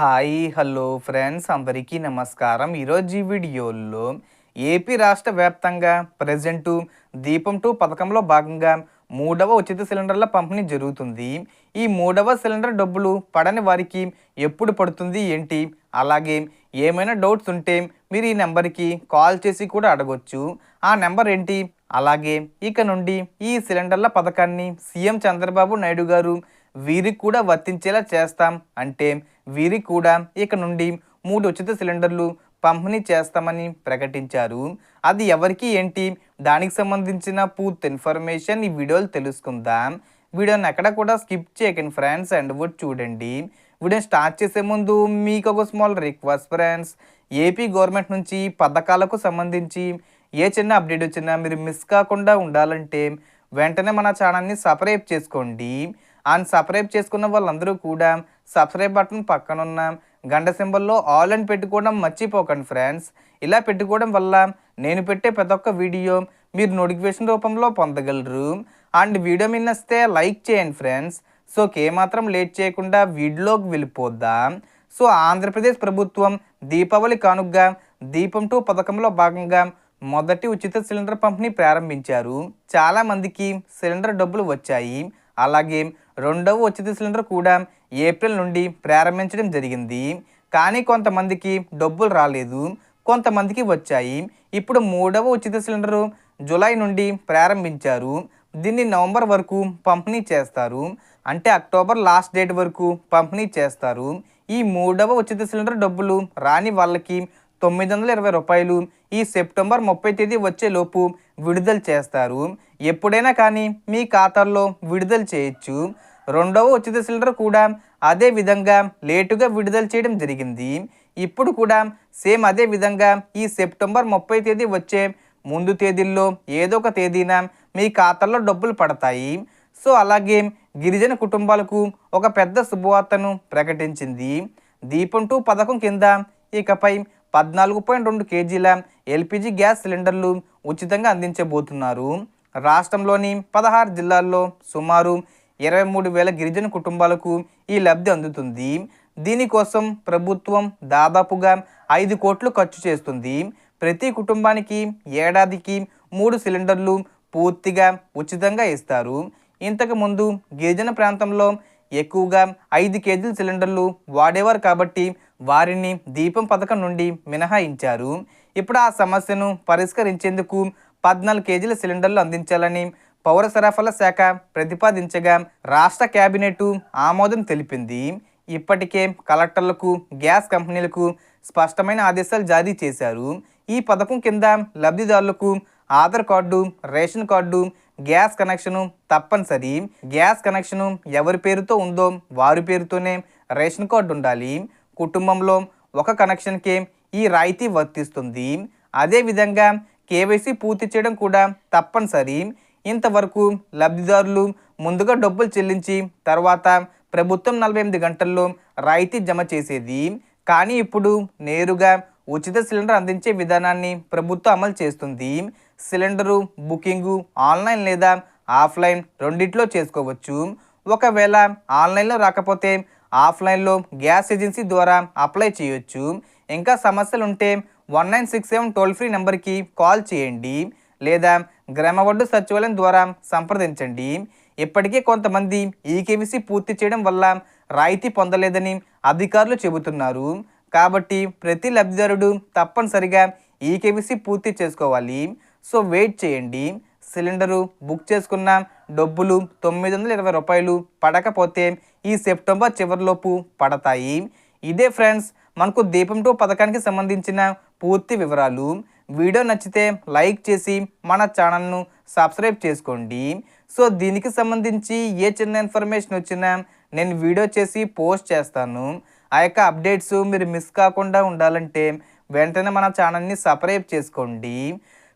Hi hello friends అందరికీ నమస్కారం. ఈరోజు ఈ వీడియోలో ఏపీ రాష్ట్ర వ్యాప్తంగా ప్రజెంటు దీపం టూ పథకంలో భాగంగా మూడవ ఉచిత సిలిండర్ల పంపిణీ జరుగుతుంది. ఈ మూడవ సిలిండర్ డబ్బులు పడని వారికి ఎప్పుడు పడుతుంది ఏంటి? అలాగే ఏమైనా డౌట్స్ ఉంటే మీరు ఈ నెంబర్కి కాల్ చేసి కూడా అడగొచ్చు. ఆ నెంబర్ ఏంటి? అలాగే ఇక నుండి ఈ సిలిండర్ల పథకాన్ని సీఎం చంద్రబాబు నాయుడు గారు వీరికి కూడా వర్తించేలా చేస్తాం. అంటే వీరికి కూడా ఇక నుండి మూడు ఉచిత సిలిండర్లు పంపిణీ చేస్తామని ప్రకటించారు. అది ఎవరికి ఏంటి? దానికి సంబంధించిన పూర్తి ఇన్ఫర్మేషన్ ఈ వీడియోలు తెలుసుకుందాం. వీడియోని ఎక్కడ కూడా స్కిప్ చేయకండి ఫ్రెండ్స్ అండ్ వుడ్ చూడండి. వీడియో స్టార్ట్ చేసే ముందు మీకు ఒక small request friends. AP government నుంచి పథకాలకు సంబంధించి ఏ చిన్న అప్డేట్ వచ్చినా మీరు మిస్ కాకుండా ఉండాలంటే వెంటనే మన ఛానల్ని సబ్స్క్రైబ్ చేసుకోండి. అండ్ సబ్స్క్రైబ్ చేసుకున్న వాళ్ళందరూ కూడా సబ్స్క్రైబ్ బటన్ పక్కనున్న గంట సింబల్లో ఆల్ అని పెట్టుకోవడం మర్చిపోకండి ఫ్రెండ్స్. ఇలా పెట్టుకోవడం వల్ల నేను పెట్టే ప్రతి ఒక్క వీడియో మీరు నోటిఫికేషన్ రూపంలో పొందగలరు. అండ్ వీడియో మీద వస్తే లైక్ చేయండి ఫ్రెండ్స్. సో ఏమాత్రం లేట్ చేయకుండా వీడియోకి వెళ్ళిపోద్దాం సో ఆంధ్రప్రదేశ్ ప్రభుత్వం దీపావళి కానుగ్గా దీపం టూ పథకంలో భాగంగా మొదటి ఉచిత సిలిండర్ పంపిణీ ప్రారంభించారు. చాలా మందికి సిలిండర్ డబ్బులు వచ్చాయి. అలాగే రెండవ ఉచిత సిలిండర్ కూడా ఏప్రిల్ నుండి ప్రారంభించడం జరిగింది. కానీ కొంతమందికి డబ్బులు రాలేదు. కొంతమందికి వచ్చాయి. ఇప్పుడు మూడవ ఉచిత సిలిండరు జూలై నుండి ప్రారంభించారు. దీన్ని నవంబర్ వరకు పంపిణీ చేస్తారు. అంటే అక్టోబర్ లాస్ట్ డేట్ వరకు పంపిణీ చేస్తారు. ఈ మూడవ ఉచిత సిలిండర్ డబ్బులు రాని వాళ్ళకి తొమ్మిది వందల ఇరవై రూపాయలు ఈ సెప్టెంబర్ ముప్పై తేదీ వచ్చేలోపు విడుదల చేస్తారు. ఎప్పుడైనా కానీ మీ ఖాతాల్లో విడుదల చేయొచ్చు. రెండవ ఉచిత సిలిండర్ కూడా అదే విధంగా లేటుగా విడుదల చేయడం జరిగింది. ఇప్పుడు కూడా సేమ్ అదే విధంగా ఈ సెప్టెంబర్ ముప్పై తేదీ వచ్చే ముందు తేదీల్లో ఏదో ఒక తేదీన మీ ఖాతాల్లో డబ్బులు పడతాయి. సో అలాగే గిరిజన కుటుంబాలకు ఒక పెద్ద శుభవార్తను ప్రకటించింది. దీపం టూ పథకం కింద ఇకపై పద్నాలుగు పాయింట్ రెండు కేజీల ఎల్పిజి గ్యాస్ సిలిండర్లు ఉచితంగా అందించబోతున్నారు. రాష్ట్రంలోని పదహారు జిల్లాల్లో సుమారు ఇరవై మూడు వేల గిరిజన కుటుంబాలకు ఈ లబ్ధి అందుతుంది. దీనికోసం ప్రభుత్వం దాదాపుగా ఐదు కోట్లు ఖర్చు చేస్తుంది. ప్రతి కుటుంబానికి ఏడాదికి మూడు సిలిండర్లు పూర్తిగా ఉచితంగా ఇస్తారు. ఇంతకుముందు గిరిజన ప్రాంతంలో ఎక్కువగా ఐదు కేజీల సిలిండర్లు వాడేవారు కాబట్టి వారిని దీపం పథకం నుండి మినహాయించారు. ఇప్పుడు ఆ సమస్యను పరిష్కరించేందుకు పద్నాలుగు కేజీల సిలిండర్లు అందించాలని పౌర సరఫరాల శాఖ ప్రతిపాదించగా రాష్ట్ర కేబినెట్ ఆమోదం తెలిపింది. ఇప్పటికే కలెక్టర్లకు గ్యాస్ కంపెనీలకు స్పష్టమైన ఆదేశాలు జారీ చేశారు. ఈ పథకం కింద లబ్ధిదారులకు Aadhaar card ration card gas connection తప్పనిసరి. గ్యాస్ కనెక్షను ఎవరి పేరుతో ఉందో వారి పేరుతోనే రేషన్ కార్డు ఉండాలి. కుటుంబంలో ఒక కనెక్షన్కే ఈ రాయితీ వర్తిస్తుంది. అదేవిధంగా కేవైసీ పూర్తి చేయడం కూడా తప్పనిసరి. ఇంతవరకు లబ్ధిదారులు ముందుగా డబ్బులు చెల్లించి తర్వాత ప్రభుత్వం నలభై ఎనిమిది గంటల్లో రాయితీ జమ చేసేది. కానీ ఇప్పుడు నేరుగా ఉచిత సిలిండర్ అందించే విధానాన్ని ప్రభుత్వం అమలు చేస్తుంది. సిలిండరు బుకింగు ఆన్లైన్ లేదా ఆఫ్లైన్ రెండిట్లో చేసుకోవచ్చు. ఒకవేళ ఆన్లైన్లో రాకపోతే ఆఫ్లైన్లో గ్యాస్ ఏజెన్సీ ద్వారా అప్లై చేయొచ్చు. ఇంకా సమస్యలు ఉంటే one nine six seven toll free నెంబర్కి కాల్ చేయండి. లేదా గ్రామవడ్డు సచివాలయం ద్వారా సంప్రదించండి. ఇప్పటికే కొంతమంది ఈకేవీసీ పూర్తి చేయడం వల్ల రాయితీ పొందలేదని అధికారులు చెబుతున్నారు. కాబట్టి ప్రతి లబ్ధిదారుడు తప్పనిసరిగా ఈకేవీసీ పూర్తి చేసుకోవాలి. సో వెయిట్ చేయండి. సిలిండరు బుక్ చేసుకున్న డబ్బులు తొమ్మిది వందల ఇరవై రూపాయలు పడకపోతే ఈ సెప్టెంబర్ చివరిలోపు పడతాయి. ఇదే ఫ్రెండ్స్ మనకు దీపం టూ పథకానికి సంబంధించిన పూర్తి వివరాలు. వీడియో నచ్చితే లైక్ చేసి మన ఛానల్ను సబ్స్క్రైబ్ చేసుకోండి. సో దీనికి సంబంధించి ఏ చిన్న ఇన్ఫర్మేషన్ వచ్చినా నేను వీడియో చేసి పోస్ట్ చేస్తాను. ఆ యొక్క అప్డేట్స్ మీరు మిస్ కాకుండా ఉండాలంటే వెంటనే మన ఛానల్ని సబ్స్క్రైబ్ చేసుకోండి.